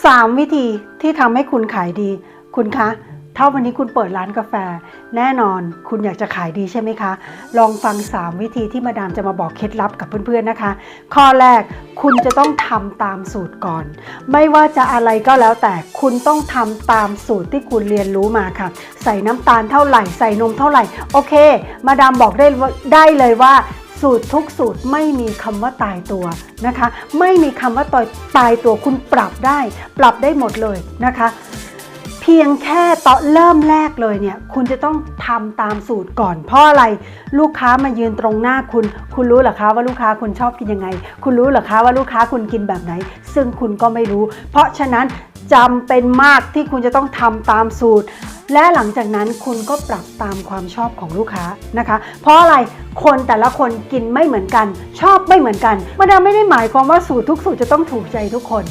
3 วิธีที่ทำให้คุณขายดี คุณคะ ถ้าวันนี้คุณเปิดร้านกาแฟ แน่นอนคุณอยากจะขายดีใช่ไหมคะ ลองฟัง 3 วิธีที่มาดามจะมาบอกเคล็ดลับกับเพื่อนๆนะคะ ข้อแรกคุณจะต้องทำตามสูตรก่อน ไม่ว่าจะอะไรก็แล้วแต่คุณต้องทำตามสูตรที่คุณเรียนรู้มาค่ะ ใส่น้ำตาลเท่าไหร่ ใส่นมเท่าไหร่ โอเค มาดามบอกได้ได้เลยว่า สูตรทุกสูตรไม่มีคำว่าตายตัวนะคะ ไม่มีคำว่าตายตายตัวคุณปรับได้ ปรับได้หมดเลยนะคะ เพียงแค่ตอนเริ่มแรกเลยเนี่ย คุณจะต้องทำตามสูตรก่อน เพราะอะไรลูกค้ามายืนตรงหน้าคุณ คุณรู้เหรอคะว่าลูกค้าคุณชอบกินยังไง คุณรู้เหรอคะว่าลูกค้าคุณกินแบบไหน ซึ่งคุณก็ไม่รู้ เพราะฉะนั้นจำเป็นมากที่คุณจะต้องทำตามสูตร และหลังจากนั้นคุณก็ปรับตามความชอบของลูกค้านะคะ เพราะอะไรคนแต่ละคนกินไม่เหมือนกัน ชอบไม่เหมือนกันมาดามไม่ได้หมายความว่าสูตรทุกสูตรจะต้องถูกใจทุกคน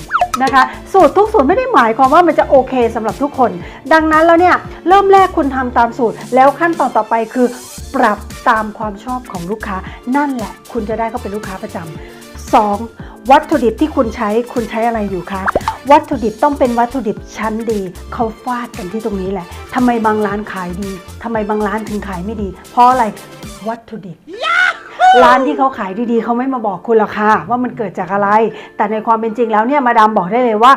นะคะ สูตรทุกสูตรไม่ได้หมายความว่ามันจะโอเคสำหรับทุกคน ดังนั้นแล้วเนี่ยเริ่มแรกคุณทำตามสูตร แล้วขั้นตอนต่อไปคือ ปรับตามความชอบของลูกค้า นั่นแหละ คุณจะได้เข้าเป็นลูกค้าประจำ 2. วัตถุดิบที่คุณใช้คุณใช้อะไรอยู่คะ วัตถุดิบต้องเป็นวัตถุดิบชั้นดีเขาฟาดกันที่ตรงนี้แหละทำไมบางร้านขายดีทำไมบางร้านถึงขายไม่ดี เพราะอะไรวัตถุดิบร้านที่เขาขายดีๆ เขาไม่มาบอกคุณหรอกค่ะ ว่ามันเกิดจากอะไร แต่ในความเป็นจริงแล้วเนี่ยมาดามบอกได้เลยว่า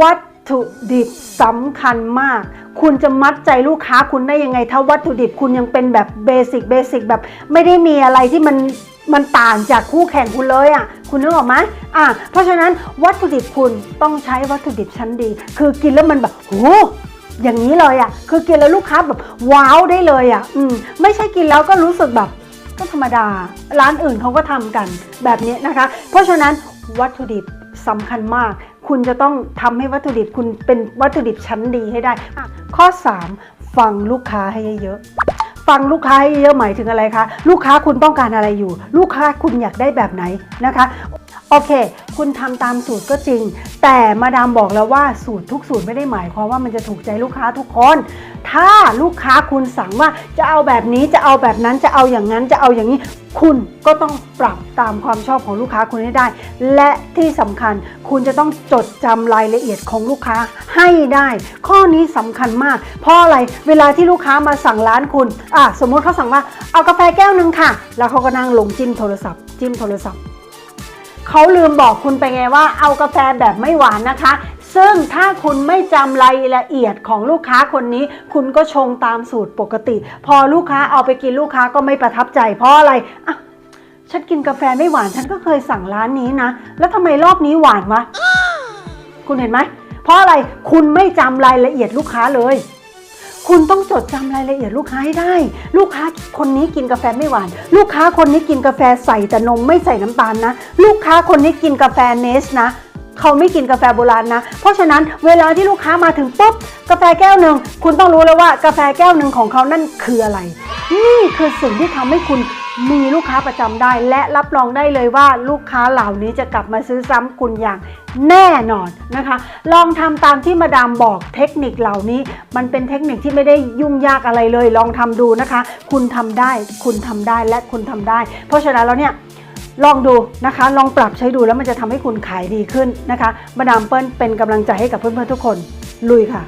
วัตถุดิบสำคัญมาก คุณจะมัดใจลูกค้าคุณได้ยังไง ถ้าวัตถุดิบคุณยังเป็นแบบเบสิกเบสิกแบบไม่ได้มีอะไรที่มัน มันต่างจากคู่แข่งคุณเลยอะ คุณนึกออกไหมอะ เพราะฉะนั้นวัตถุดิบคุณต้องใช้วัตถุดิบชั้นดี คือกินแล้วมันแบบโหอย่างนี้เลยอะ คือกินแล้วลูกค้าแบบว้าวได้เลยอะ อืม ไม่ใช่กินแล้วก็รู้สึกแบบ ก็ธรรมดา ร้านอื่นเขาก็ทำกันแบบนี้นะคะ เพราะฉะนั้นวัตถุดิบสำคัญมาก คุณจะต้องทำให้วัตถุดิบคุณเป็นวัตถุดิบชั้นดีให้ได้ ข้อ 3 ฟังลูกค้าให้เยอะ ฟังลูกค้าให้เยอะหมายถึงอะไรคะ ลูกค้าคุณต้องการอะไรอยู่ ลูกค้าคุณอยากได้แบบไหนนะคะ โอเค คุณทำตามสูตรก็จริง แต่มาดามบอกแล้วว่าสูตรทุกสูตรไม่ได้หมายความว่ามันจะถูกใจลูกค้าทุกคน ถ้าลูกค้าคุณสั่งว่าจะเอาแบบนี้จะเอาแบบนั้นจะเอาอย่างนั้นจะเอาอย่างนี้ คุณก็ต้องปรับตามความชอบของลูกค้าคุณให้ได้ และที่สำคัญคุณจะต้องจดจำรายละเอียดของลูกค้าให้ได้ ข้อนี้สำคัญมาก เพราะอะไรเวลาที่ลูกค้ามาสั่งร้านคุณอะสมมุติเขาสั่งว่าเอากาแฟแก้วหนึ่งค่ะ แล้วเขาก็นั่งลงจิ้มโทรศัพท์ จิ้มโทรศัพท์ เขาลืมบอกคุณไปไงว่าเอากาแฟแบบไม่หวานนะคะ ซึ่งถ้าคุณไม่จำรายละเอียดของลูกค้าคนนี้ คุณก็ชงตามสูตรปกติ พอลูกค้าเอาไปกินลูกค้าก็ไม่ประทับใจ เพราะอะไรอะฉันกินกาแฟไม่หวานฉันก็เคยสั่งร้านนี้นะ แล้วทำไมรอบนี้หวานวะ คุณเห็นไหมเพราะอะไรคุณไม่จำรายละเอียดลูกค้าเลย คุณต้องจดจำรายละเอียดลูกค้าให้ได้ ลูกค้าคนนี้กินกาแฟไม่หวาน ลูกค้าคนนี้กินกาแฟใส่แต่นมไม่ใส่น้ำตาลนะ ลูกค้าคนนี้กินกาแฟเนสนะ เขาไม่กินกาแฟโบราณนะ เพราะฉะนั้นเวลาที่ลูกค้ามาถึงปุ๊บกาแฟแก้วหนึ่งคุณต้องรู้แล้วว่ากาแฟแก้วหนึ่งของเขานั่นคืออะไร นี่คือสิ่งที่ทำให้คุณ มีลูกค้าประจำได้ และรับรองได้เลยว่าลูกค้าเหล่านี้จะกลับมาซื้อซ้ำคุณอย่างแน่นอนนะคะ ลองทำตามที่มาดามบอกเทคนิคเหล่านี้ มันเป็นเทคนิคที่ไม่ได้ยุ่งยากอะไรเลย ลองทำดูนะคะ คุณทำได้ คุณทำได้และคุณทำได้ เพราะฉะนั้นแล้วเนี่ยลองดูนะคะ ลองปรับใช้ดูแล้วมันจะทำให้คุณขายดีขึ้นนะคะ มาดามเปิ้ลเป็นกำลังใจให้กับเพื่อนๆทุกคน ลุยค่ะ